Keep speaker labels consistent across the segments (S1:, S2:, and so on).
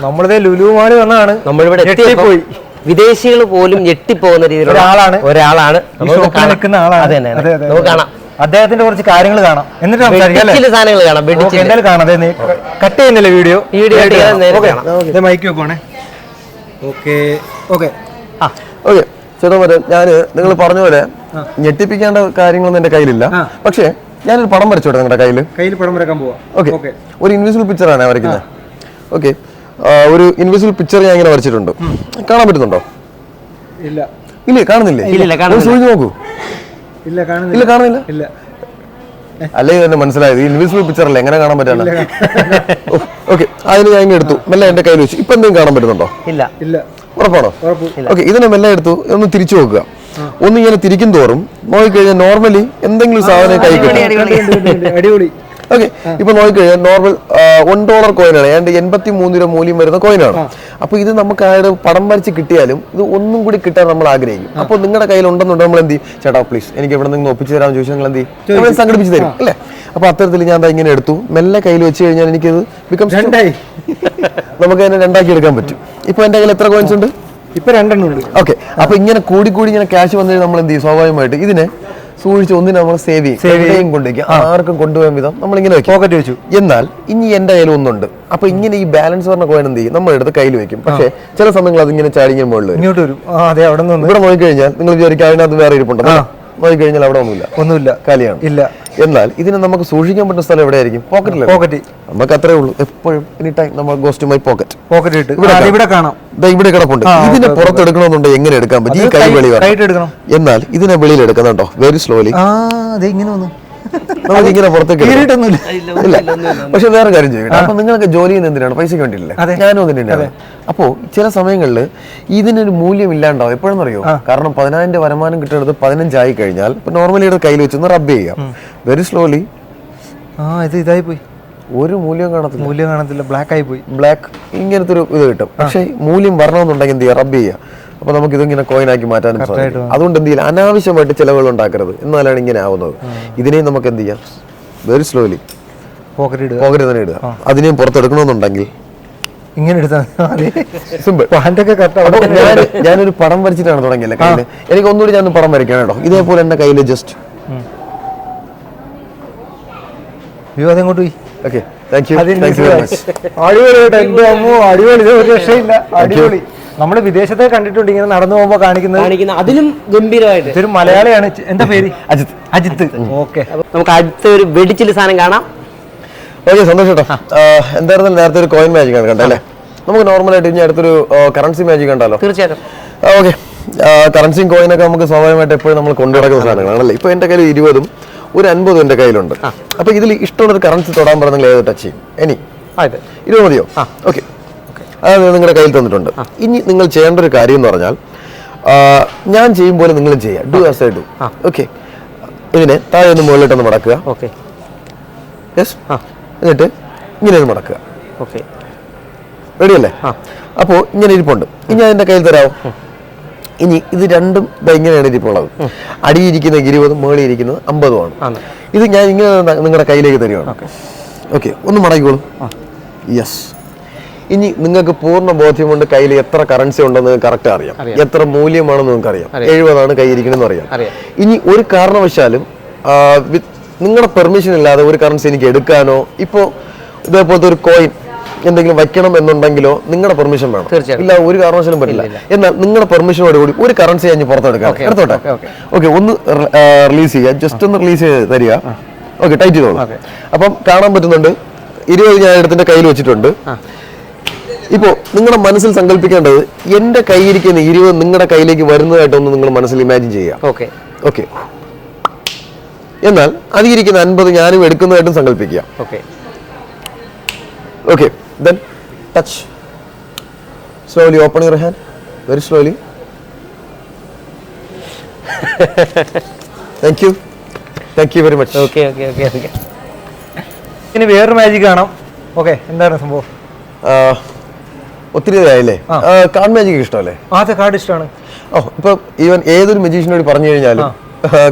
S1: നമ്മളിതേ ലുലുമാളി വന്നാണ്
S2: നമ്മളിവിടെ എത്തിപ്പോയി
S1: പോയി
S2: വിദേശികൾ പോലും ഞെട്ടിപ്പോകുന്ന രീതിയിലുള്ള
S1: ഒരാളാണ്.
S2: ഒരാളാണ്.
S1: നിൽക്കുന്ന ആളാണ്.
S2: അതെ. നമുക്ക് കാണാം.
S1: അദ്ദേഹത്തിന്റെ കുറച്ച് കാര്യങ്ങൾ കാണാം. എന്നിട്ട്
S2: സാധനങ്ങൾ കാണാം
S1: ഓക്കെ
S2: വെടിച്ചിൽ
S1: എന്തായാലും കാണാം. കട്ട് ചെയ്യുന്നില്ല വീഡിയോ
S2: വീഡിയോ cut നേരെ കാണാം.
S1: മൈക്ക് വെക്കുവാണേ. Okay okay.
S3: ഓക്കെ ചേട്ടാ പോലെ ഞാൻ നിങ്ങൾ പറഞ്ഞ പോലെ ഞെട്ടിപ്പിക്കേണ്ട കാര്യങ്ങളൊന്നും എന്റെ കയ്യിലില്ല.
S1: ആ.
S3: പക്ഷേ ഞാനൊരു പടം വരച്ചോട്ടെ നിങ്ങളുടെ കയ്യിൽ
S1: കയ്യിൽ പടം വരക്കാൻ പോവാ.
S3: ഓക്കെ.
S1: ഓക്കെ.
S3: ഒരു ഇൻവിസിബിൾ പിക്ചറാണ് വരയ്ക്കുന്നത്. ഓക്കെ. ഒരു ഇൻവിസിബിൾ പിക്ചർ ഞാൻ ഇങ്ങനെ വരച്ചിട്ടുണ്ട്. കാണാൻ പറ്റുന്നുണ്ടോ?
S1: ഇല്ല.
S3: ഇല്ല കാണുന്നില്ലേ? സൂചിച്ച് നോക്കൂ.
S1: ഇല്ല കാണുന്നില്ല.
S3: ഇല്ല കാണുന്നില്ല?
S1: ഇല്ല.
S3: അല്ലെങ്കിൽ തന്നെ മനസ്സിലായത്? ഇൻവിസിബിൾ പിക്ചർ അല്ലേ എങ്ങനെ കാണാൻ പറ്റാണ് ഓക്കെ അതിന് ഞാൻ ഇങ്ങനെ എടുത്തു. മെല്ലെ എന്റെ കയ്യിൽ വെച്ചു. ഇപ്പൊ എന്തെങ്കിലും കാണാൻ പറ്റുന്നുണ്ടോ?
S2: ഇല്ല.
S1: ഇല്ല.
S3: ഉറപ്പാണോ?
S1: ഉറപ്പ്.
S3: ഓക്കെ ഇതിനെ മെല്ലെ എടുത്തു. ഒന്ന് തിരിച്ചു നോക്കുക. ഒന്ന് ഇങ്ങനെ തിരിക്കും തോറും നോക്കിക്കഴിഞ്ഞാൽ നോർമലി എന്തെങ്കിലും സാധനം കൈ കിട്ടും.
S2: അടിപൊളി.
S3: ഓക്കെ ഇപ്പൊ നോക്കിക്കഴിഞ്ഞാൽ നോർമൽ വൺ ഡോളർ കോയിനാണ് ഏതാണ്ട് എൺപത്തി മൂന്ന് രൂപ മൂല്യം വരുന്ന കോയിനാണ് അപ്പൊ ഇത് നമുക്ക് അയാളുടെ പടം വരച്ച് കിട്ടിയാലും ഇത് ഒന്നും കൂടി കിട്ടാൻ നമ്മൾ ആഗ്രഹിക്കും. അപ്പോൾ നിങ്ങളുടെ കയ്യിൽ ഉണ്ടെന്നുണ്ടെങ്കിൽ നമ്മൾ എന്ത് ചെയ്യും? ചേട്ടാ പ്ലീസ് എനിക്ക് എവിടെ നിന്ന് ഒപ്പിച്ച് തരാമെന്ന് ചോദിച്ചാൽ നിങ്ങൾ എന്ത് ചെയ്യും? നമ്മൾ സംഘടിപ്പിച്ച് തരും അല്ലേ? അപ്പൊ അത്തരത്തിൽ ഞാൻ ഇങ്ങനെ എടുത്തു. മെല്ലെ കയ്യിൽ വെച്ച് കഴിഞ്ഞാൽ എനിക്കത് ബിക്കംസ്
S1: രണ്ടായി.
S3: നമുക്ക് അതിനെ രണ്ടാക്കി എടുക്കാൻ പറ്റും. ഇപ്പൊ എന്റെ കയ്യിൽ എത്ര കോയിൻസ് ഉണ്ട്?
S1: ഇപ്പൊ രണ്ടെണ്ണം ഉണ്ട്.
S3: ഓക്കെ അപ്പൊ ഇങ്ങനെ കൂടി കൂടി ഇങ്ങനെ ക്യാഷ് വന്നു നമ്മൾ എന്ത് ചെയ്യും? സ്വാഭാവികമായിട്ട് ഇതിനെ സൂക്ഷിച്ച് ഒന്നിനെ നമ്മൾ സേവ് ചെയ്യും. എവിടെയും കൊണ്ടുവയ്ക്കും. ആർക്കും കൊണ്ടുപോകാൻ വിധം നമ്മൾ ഇങ്ങനെ വെക്കും
S1: പോക്കറ്റ് വെച്ചു.
S3: എന്നാൽ ഇനി എന്റെ കയ്യിൽ ഒന്നുണ്ട്. അപ്പൊ ഇങ്ങനെ ഈ ബാലൻസ് പറഞ്ഞ കോയിൻ എന്ത് ചെയ്യും? നമ്മൾ എടുത്ത് കയ്യിൽ വെക്കും. പക്ഷേ ചില സമയങ്ങളിൽ അതിങ്ങനെ ചാടി ഇങ്ങനെ മുകളിൽ
S1: ഇങ്ങോട്ട് വരും. അതെ അവിടെ നിന്ന്
S3: ഇവിടെ നോക്കിക്കഴിഞ്ഞാൽ നിങ്ങൾ വിചാരിക്കും അതിനകത്ത് വേറെ ഇരിപ്പുണ്ടോ? നോക്കി കഴിഞ്ഞാൽ അവിടെ ഒന്നുമില്ല.
S1: ഒന്നുമില്ല.
S3: കാലിയാണ്.
S1: ഇല്ല.
S3: എന്നാൽ ഇതിനെ നമുക്ക് സൂക്ഷിക്കാൻ പറ്റുന്ന സ്ഥലം എവിടെയായിരിക്കും? പോക്കറ്റിൽ
S1: പോക്കറ്റ്
S3: നമുക്ക് അത്രേ ഉള്ളൂ. എപ്പോഴും എനി ടൈം നമ്മൾ ഗോസ്റ്റ് മൈ പോക്കറ്റ്
S1: പോക്കറ്റ് ഇട്ട്.
S3: ഇവിടെ കാണാം.
S1: ഇവിടെ കാണാം.
S3: ദാ ഇവിടെ കിടപ്പുണ്ട്. ഇതിനെ പുറത്തെടുക്കണമെന്നുണ്ടെങ്കിൽ എങ്ങനെ എടുക്കാൻ പറ്റും? ഈ കൈ വെളി
S1: എടുക്കണം.
S3: എന്നാൽ ഇതിനെ വെളിയിൽ എടുക്കുന്നുണ്ടോ? വെരി സ്ലോലി
S1: ഇങ്ങനെ വന്നു.
S3: നമുക്ക് ഇങ്ങനെ പുറത്തേക്ക്.
S1: കീറിയിട്ടൊന്നുമില്ല.
S3: ഇല്ല പക്ഷെ വേറെ കാര്യം ചെയ്യട്ടെ അപ്പൊ നിങ്ങൾക്ക് ജോലി ചെയ്യുന്ന എന്തിനാണ്? പൈസക്ക് വേണ്ടിയില്ലേ
S1: അതെ.
S3: ഞാനും അതിന് തന്നെയാണ് അപ്പോ ചില സമയങ്ങളിൽ ഇതിനൊരു മൂല്യം ഇല്ലാണ്ടാവും എപ്പോഴെന്ന് അറിയോ കാരണം പതിനായിരം രൂപ വരുമാനം കിട്ടുന്നത് പതിനഞ്ചായി കഴിഞ്ഞാൽ ഇപ്പൊ നോർമലി ഇവിടെ കയ്യിൽ വെച്ചൊന്ന് റബ്ബ് ചെയ്യാം. വെരി സ്ലോലി
S1: ആ ഇത് ഇതായി പോയി
S3: ഒരു മൂല്യം കാണത്തില്ല.
S1: മൂല്യം കാണത്തില്ല. ബ്ലാക്ക് ആയി പോയി
S3: ബ്ലാക്ക് ഇങ്ങനത്തെ ഒരു ഇത് കിട്ടും. പക്ഷേ മൂല്യം വരണമെന്നുണ്ടെങ്കിൽ എന്ത് ചെയ്യുക റബ്ബ് ചെയ്യുക അപ്പൊ നമുക്ക് ഇതിങ്ങനെ കോയിനാക്കി മാറ്റാനും സാധിക്കും. അതുകൊണ്ട് എന്ത് ചെയ്യില്ല? അനാവശ്യമായിട്ട് ചിലവുകൾ ഉണ്ടാക്കരുത് എന്നാലാണ് ഇങ്ങനെ ആവുന്നത്. ഇതിനെയും നമുക്ക് എന്ത് ചെയ്യാം? വെരി സ്ലോലി
S1: പോക്കറ്റ്
S3: തന്നെ ഇടുക. അതിനെയും പുറത്തെടുക്കണമെന്നുണ്ടെങ്കിൽ
S1: ഇങ്ങനെ
S3: ഞാനൊരു പടം വരച്ചിട്ടാണ് തുടങ്ങിയല്ലേ കയ്യിൽ. എനിക്ക് ഒന്നുകൂടി ഞാൻ പടം വരയ്ക്കണം കേട്ടോ. ഇതേപോലെ എന്റെ കയ്യിൽ ജസ്റ്റ്
S1: അയ്യോ അതെങ്ങോട്ട് പോയി.
S3: ഓക്കെ താങ്ക് യു
S1: അതിന്
S3: താങ്ക് യു വെരി മച്ച്
S1: അടിപൊളി കേട്ടോ എന്റെ അമ്മോ അടിപൊളി. രക്ഷയില്ല. അടിപൊളി. നമ്മൾ വിദേശത്തെ കണ്ടിട്ടുണ്ട് ഇങ്ങനെ നടന്നു പോകുമ്പോ കാണിക്കുന്നത്
S2: കാണിക്കുന്ന അതിലും ഗംഭീരമായിട്ട്.
S1: ഇതൊരു മലയാളിയാണ്. എന്താ പേര്?
S3: അജിത്.
S1: അജിത്. ഓക്കെ.
S2: നമുക്ക് അടുത്ത ഒരു വെടിച്ചിൽ സാധനം കാണാം.
S3: ഓക്കെ സന്തോഷം കേട്ടോ. എന്തായിരുന്നാലും നേരത്തെ ഒരു കോയിൻ മാജിക് ആണ് കണ്ടല്ലേ നമുക്ക് നോർമലായിട്ട് ഇനി അടുത്തൊരു കറൻസി മാജിക് കണ്ടാലോ?
S2: തീർച്ചയായിട്ടും.
S3: ഓക്കെ. കറൻസിയും കോയിനൊക്കെ നമുക്ക് സ്വാഭാവികമായിട്ട് എപ്പോഴും നമ്മൾ കൊണ്ടുനടക്കുന്ന സാധനങ്ങളാണല്ലേ? ഇപ്പൊ എന്റെ കയ്യിൽ ഇരുപതും ഒരു അൻപതും എന്റെ കയ്യിലുണ്ട്. അപ്പൊ ഇതിൽ ഇഷ്ടമുള്ള ഒരു കറൻസി തൊടാൻ പറഞ്ഞാൽ ഏത് ടച്ച് ചെയ്യും? ഇനി.
S2: ആയിട്ട്
S3: ഇരുപത് മതിയോ? ഓക്കെ. അത് നിങ്ങളുടെ കയ്യിൽ തന്നിട്ടുണ്ട്. ഇനി നിങ്ങൾ ചെയ്യേണ്ട ഒരു കാര്യം എന്ന് പറഞ്ഞാൽ ഞാൻ ചെയ്യും പോലെ നിങ്ങളും ചെയ്യുക do as I do okay ഇതിനെ താഴെ ഒന്ന് മുകളിലിട്ടൊന്ന് മടക്കുക.
S2: ഓക്കെ
S3: യെസ് എന്നിട്ട് ഇങ്ങനെ ഒന്ന് മടക്കുക.
S2: ഓക്കെ
S3: റെഡി അല്ലേ? അപ്പോൾ ഇങ്ങനെ ഇരിപ്പുണ്ട്. ഇനി അതിന്റെ കയ്യിൽ തരാമോ ഇനി ഇത് രണ്ടും ഇങ്ങനെയാണ് ഇരിപ്പുള്ളത്. അടിയിരിക്കുന്ന ഇരുപതും മുകളിൽ ഇരിക്കുന്നത് അമ്പതുമാണ്.
S2: ആണ്.
S3: ഇത് ഞാൻ ഇങ്ങനെ നിങ്ങളുടെ കയ്യിലേക്ക് തരികയാണ്. ഓക്കെ ഒന്ന് മടക്കിക്കോളൂ. യെസ് ഇനി നിങ്ങൾക്ക് പൂർണ ബോധ്യമുണ്ട് കയ്യിൽ എത്ര കറൻസി ഉണ്ടെന്ന് കറക്റ്റ് അറിയാം. എത്ര മൂല്യമാണെന്ന് നിങ്ങൾക്ക് അറിയാം. എഴുപതാണ് കൈയിരിക്കണമെന്ന് അറിയാം. ഇനി ഒരു കാരണവശാലും നിങ്ങളുടെ പെർമിഷൻ ഇല്ലാതെ ഒരു കറൻസി എനിക്ക് എടുക്കാനോ ഇപ്പോൾ ഇതേപോലത്തെ ഒരു കോയിൻ എന്തെങ്കിലും വയ്ക്കണം എന്നുണ്ടെങ്കിലോ നിങ്ങളുടെ പെർമിഷൻ വേണം. ഇല്ല ഒരു കാരണവശാലും പറ്റില്ല. എന്നാൽ നിങ്ങളുടെ പെർമിഷനോട് കൂടി ഒരു കറൻസി ഞാൻ പുറത്തെടുക്കാം. എടുത്തോട്ടെ ഓക്കെ ഒന്ന് റിലീസ് ചെയ്യുക. ജസ്റ്റ് ഒന്ന് റിലീസ് ചെയ്ത് തരിക. ഓക്കെ ടൈറ്റ് ചെയ്തോളൂ. അപ്പം കാണാൻ പറ്റുന്നുണ്ട്. ഇരുപത് ഞാൻ എടുത്തിന്റെ കയ്യിൽ വെച്ചിട്ടുണ്ട്. ഇപ്പോ നിങ്ങളുടെ മനസ്സിൽ സങ്കല്പിക്കേണ്ടത് എന്റെ കയ്യിരിക്കുന്ന ഇരുപത് നിങ്ങളുടെ കയ്യിലേക്ക് വരുന്നതായിട്ടൊന്ന് നിങ്ങൾ മനസ്സിൽ ഇമാജിൻ ചെയ്യുക.
S2: ഓക്കെ.
S3: ഓക്കെ. എന്നാൽ അതിരിക്കുന്ന അൻപത് ഞാനും എടുക്കുന്നതായിട്ടും സങ്കല്പിക്കുക
S2: okay.
S3: Okay then touch slowly open your hand very slowly thank you thank you very much
S2: okay okay okay okay.
S1: ഇനി വേറൊരു മാജിക് കാണാം. ഓക്കെ എന്താണ് സംഭവം?
S3: ഒത്തിരി ആയില്ലേ കാർഡ് മാജിക് ഇഷ്ടമല്ലേ?
S1: ആദ്യത്തെ കാർഡ് ഇഷ്ടമാണ്.
S3: ഓ ഇപ്പൊ ഈവൻ ഏതൊരു മജീഷ്യനോട് പറഞ്ഞു കഴിഞ്ഞാലും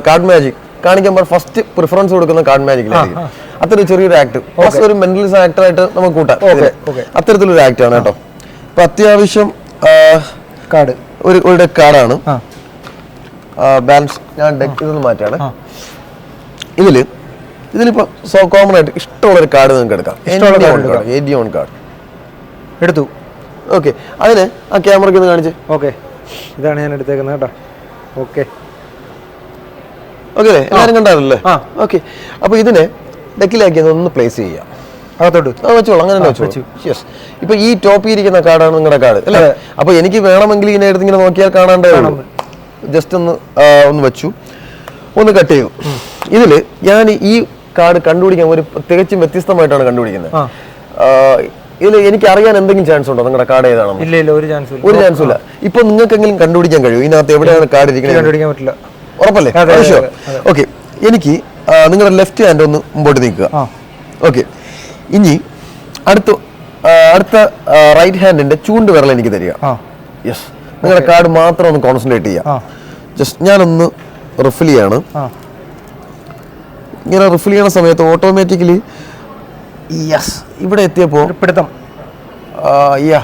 S3: കാർഡ് മാജിക് കാണിക്കാൻ ഫസ്റ്റ് പ്രിഫറൻസ് കൊടുക്കുന്ന കാർഡ് മാജിക്കിലായിരിക്കും അത്തരം ചെറിയൊരു ആക്ട് ഫസ്റ്റ് ഒരു മെന്റൽ ആക്ടർ ആയിട്ട് നമുക്ക് കൂട്ടാം. അത്തരത്തിലൊരു ആക്ട് ആണ് കേട്ടോ. ഇപ്പൊ അത്യാവശ്യം
S1: കാർഡ്
S3: ഒരു ഒരു ഡെക്ക് കാർഡാണ് ബാലൻസ് ഞാൻ ഡെക്ക് ഇതൊന്ന് മാറ്റാണ്. ഇതിൽ ഇതിലിപ്പോ സോ കോമൺ ആയിട്ട് ഇഷ്ടമുള്ള ഒരു കാർഡ് നിങ്ങൾക്ക് എടുക്കാം.
S1: ഇഷ്ടമുള്ള
S3: ഡി ഓൺ കാർഡ്
S1: എടുത്തു.
S3: ഓക്കെ അതിന് ആ ക്യാമറയ്ക്ക് ഒന്ന് കാണിച്ച്.
S1: ഓക്കെ ഇതാണ് ഞാൻ എടുത്തേക്കുന്നത് കേട്ടോ. ഓക്കെ
S3: ഓക്കെ അല്ലേ? എല്ലാവരും കണ്ടാറല്ലേ
S1: ആ.
S3: ഓക്കെ അപ്പൊ ഇതിനെ ഡെക്കിലാക്കി ഒന്ന് പ്ലേസ് ചെയ്യാം.
S1: അകത്തോട്ട്
S3: വെച്ചോളൂ. അങ്ങനെ തന്നെ യെസ് ഇപ്പൊ ഈ ടോപ്പിൽ ഇരിക്കുന്ന കാർഡാണ് നിങ്ങളുടെ കാർഡ് അല്ലേ?
S1: അതെ.
S3: അപ്പൊ എനിക്ക് വേണമെങ്കിൽ ഇതിനെ എടുത്ത് ഇങ്ങനെ നോക്കിയാൽ കാണാണ്ടേ ജസ്റ്റ് ഒന്ന് ഒന്ന് വെച്ചു. ഒന്ന് കട്ട് ചെയ്തു. ഇതിൽ ഞാൻ ഈ കാർഡ് കണ്ടുപിടിക്കാൻ ഒരു തികച്ചും വ്യത്യസ്തമായിട്ടാണ് കണ്ടുപിടിക്കുന്നത്. ഇതിൽ എനിക്ക് അറിയാൻ എന്തെങ്കിലും ചാൻസ് ഉണ്ടോ? നിങ്ങളുടെ കാർഡ് ഏതാണ്
S1: ഇല്ല ഇല്ല ഒരു ചാൻസ് ഇല്ല.
S3: ഒരു ചാൻസും ഇല്ല. ഇപ്പൊ നിങ്ങൾക്കെങ്കിലും കണ്ടുപിടിക്കാൻ കഴിയും ഇതിനകത്ത് എവിടെയാണ് കാർഡ് ഇരിക്കുന്നത്?
S1: കണ്ടുപിടിക്കാൻ പറ്റില്ല.
S3: ഉറപ്പല്ലേ?
S1: അതെ, അതെ, അതെ.
S3: ഓക്കെ എനിക്ക് ആ, നിങ്ങളുടെ ലെഫ്റ്റ് ഹാൻഡ് ഒന്ന് മുമ്പോട്ട് നീക്കുക.
S1: ആ.
S3: ഓക്കെ ഇനി അടുത്ത ആ, അടുത്ത റൈറ്റ് ഹാൻഡിന്റെ ചൂണ്ട് വിരൽ എനിക്ക് തരിക.
S1: ആ.
S3: യെസ് നിങ്ങളുടെ കാർഡ് മാത്രം ഒന്ന് കോൺസെൻട്രേറ്റ് ചെയ്യാം.
S1: ആ.
S3: ജസ്റ്റ് ഞാനൊന്ന് റിഫിൽ ചെയ്യാണ്.
S1: ആ.
S3: ഇങ്ങനെ റിഫിൽ ചെയ്യണ സമയത്ത് ഓട്ടോമാറ്റിക്കലി യെസ് ഇവിടെ എത്തിയപ്പോൾ
S1: ഒരു പിടുത്തം
S3: യാ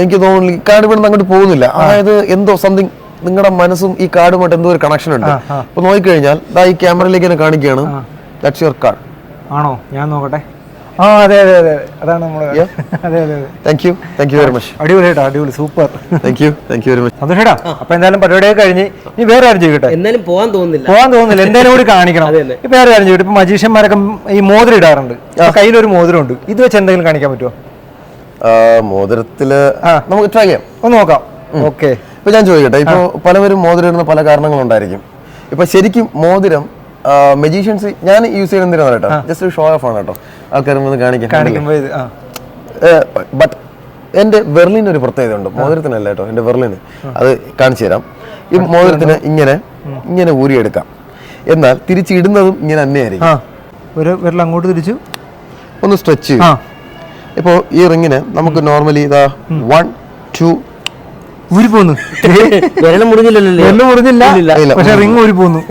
S3: എനിക്ക് തോന്നുന്നു ഈ കാർഡ് ഇവിടെ അങ്ങോട്ട് പോകുന്നില്ല. അതായത് എന്തോ സംതിങ് നിങ്ങളുടെ മനസ്സും ഈ കാർഡുമായിട്ട് എന്തോ ഒരു കണക്ഷൻ ഉണ്ട്. അപ്പൊ നോക്കിക്കഴിഞ്ഞാൽ ഈ ക്യാമറയിലേക്ക് തന്നെ കാണിക്കുകയാണ്. ദാറ്റ്സ് യുവർ കാർഡ്
S1: ആണോ? ഞാൻ നോക്കട്ടെ. ആ അതെ അതെ അതെ. അതാണ് നമ്മൾ അതെ അതെ അതെ.
S3: Thank you thank you very much
S1: അടിപൊളി അടിപൊളി super.
S3: Thank you thank you very much
S1: സന്തോഷേടാ അപ്പൊ എന്തായാലും പരിപാടിയൊക്കെ കഴിഞ്ഞ് ഇനി വേറെ ആരും ചെയ്യട്ടെ?
S2: എന്നാലും പോകാൻ തോന്നുന്നില്ല.
S1: പോകാൻ തോന്നുന്നില്ല എന്തായാലും കൂടി കാണിക്കണം. ഇപ്പൊ വേറെ കാര്യം ചെയ്യട്ടെ ഇപ്പൊ മജീഷ്യന്മാരൊക്കെ ഈ മോതിരം ഇടാറുണ്ട്. കയ്യിലൊരു മോതിരം ഉണ്ട് ഇത് വെച്ച് എന്തെങ്കിലും കാണിക്കാൻ പറ്റുമോ മോതിരത്തിൽ
S3: നമുക്ക് ട്രൈ ചെയ്യാം.
S1: ഒന്ന് നോക്കാം. ഓക്കെ.
S3: ഇപ്പൊ ഞാൻ ചോദിക്കട്ടെ ഇപ്പൊ പലവരും മോതിരം ഇടുന്ന പല കാരണങ്ങളുണ്ടായിരിക്കും. ഇപ്പൊ ശരിക്കും മോതിരം മെജീഷ്യൻസ് ഞാൻ യൂസ് ചെയ്യുന്നത് എന്തിനാണ് കേട്ടോ ജസ്റ്റ് ഷോ ഓഫ് ആണ് കേട്ടോ ആൾക്കാർ ഒന്ന് കാണിക്കാൻ ബട്ട് എന്റെ വെർലിന് ഒരു പ്രത്യേകത ഉണ്ട്. മോതിരത്തിനല്ല കേട്ടോ എന്റെ വെർലിന്. അത് കാണിച്ചു തരാം. ഈ മോതിരത്തിന് ഇങ്ങനെ ഇങ്ങനെ ഊരിയെടുക്കാം. എന്നാൽ തിരിച്ചിടുന്നതും ഇങ്ങനെ തന്നെയായിരിക്കും.
S1: ഒരു വിരൽ അങ്ങോട്ട് തിരിച്ചു.
S3: ഒന്ന് സ്ട്രെച്ച് ചെയ്യും. ഇപ്പോൾ ഈ റിങ്ങിന് നമുക്ക് നോർമലി ഇതാ വൺ ടു
S1: ഊരി പോന്നു
S2: മുറിഞ്ഞില്ലല്ലോ
S1: മുറിഞ്ഞില്ല. പക്ഷെ റിങ് ഊരി പോന്നു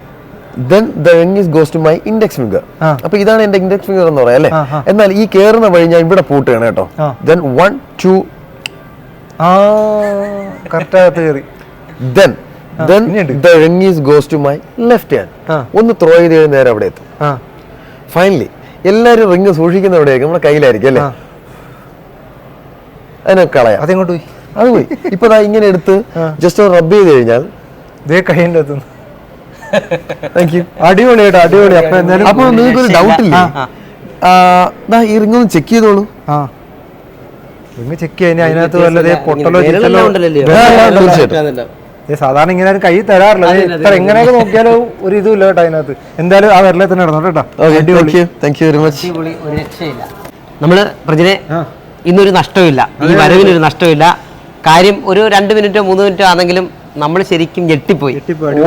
S3: then the ring is goes to my index finger അപ്പൊ ഇതാണ് എന്റെ ഇൻഡെക്സ് ഫിംഗർ എന്ന് പറയാം അല്ലേ. എന്നാൽ ഈ കേറുന്ന വഴി ഞാൻ ഇവിടെ പൂട്ടുകയാണ് കേട്ടോ. Then one two then then the ring is goes to my left hand ഒന്ന് ത്രോ ചെയ്ത് കഴിഞ്ഞാൽ നേരെ അവിടെ എത്തും. ഫൈനലി എല്ലാവരും റിംഗ് സൂക്ഷിക്കുന്ന എവിടെയായിരിക്കും നമ്മുടെ കയ്യിലായിരിക്കും അല്ലേ? അതിനെ കളയാം.
S1: അതെങ്ങോട്ട് പോയി?
S3: അത് പോയി. ഇപ്പൊ ഇങ്ങനെ എടുത്ത് ജസ്റ്റ് റബ്ബ് ചെയ്ത് കഴിഞ്ഞാൽ
S1: ഇതേ കൈന്റെ എത്തുന്നു
S3: താങ്ക് യു
S1: അടിപൊളി കേട്ടോ അടിപൊളി. അപ്പൊ എന്തായാലും
S3: അപ്പോൾ നിങ്ങൾക്ക് ഒരു ഡൗട്ട് ഇല്ലേ? ആ, ദാ ഈ റിംഗ് ഒന്ന് ചെക്ക് ചെയ്തോളൂ.
S1: ആ. ചെക്ക് ചെയ്യാൻ അതിനകത്ത് വല്ലതേ പൊട്ടലോ
S3: തീർച്ചയായിട്ടും.
S1: സാധാരണ ഇങ്ങനെ കൈ തരാറില്ല. ഇത്ര. എങ്ങനെയൊക്കെ നോക്കിയാലോ ഒരു ഇതും ഇല്ല കേട്ടോ അതിനകത്ത്. എന്തായാലും ആ വിരലെ തന്നെ ഇടന്നോട്ടോ കേട്ടോ.
S2: നമ്മൾ പ്രജിനെ ഇന്നൊരു നഷ്ടമില്ല ഈ വരവിനൊരു നഷ്ടമില്ല കാര്യം ഒരു രണ്ട് മിനിറ്റോ മൂന്ന് മിനിറ്റോ ആണെങ്കിലും നമ്മൾ ശരിക്കും ഞെട്ടിപ്പോയി.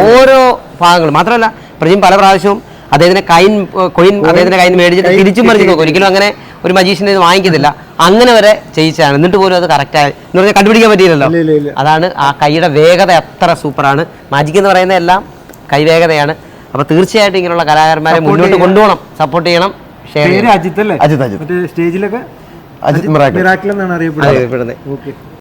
S2: ഓരോ ഭാഗങ്ങളും മാത്രമല്ല പ്രതിയും പല പ്രാവശ്യവും അദ്ദേഹത്തിന്റെ കൈൻ കൊയിൻ അദ്ദേഹത്തിന്റെ കൈൻ മേടിച്ചിട്ട് തിരിച്ചു മറിച്ച് നോക്കും. ഒരിക്കലും അങ്ങനെ ഒരു മജീഷ്യനെ ഇത് വാങ്ങിക്കത്തില്ല. അങ്ങനെ വരെ ചെയ്യിച്ചാണ് എന്നിട്ട് പോലും അത് കറക്റ്റായി എന്ന് പറഞ്ഞാൽ കണ്ടുപിടിക്കാൻ പറ്റിയില്ലല്ലോ. അതാണ് ആ കൈയുടെ വേഗത എത്ര സൂപ്പറാണ്. മാജിക് എന്ന് പറയുന്ന എല്ലാം കൈവേഗതയാണ് അപ്പൊ തീർച്ചയായിട്ടും ഇങ്ങനെയുള്ള കലാകാരന്മാരെ മുന്നോട്ട് കൊണ്ടുപോകണം. സപ്പോർട്ട് ചെയ്യണം.
S1: സ്റ്റേജിലൊക്കെ?
S3: അജിത് മിറാക്കിൾ.
S1: എന്നാണ് അറിയപ്പെടുന്നത്.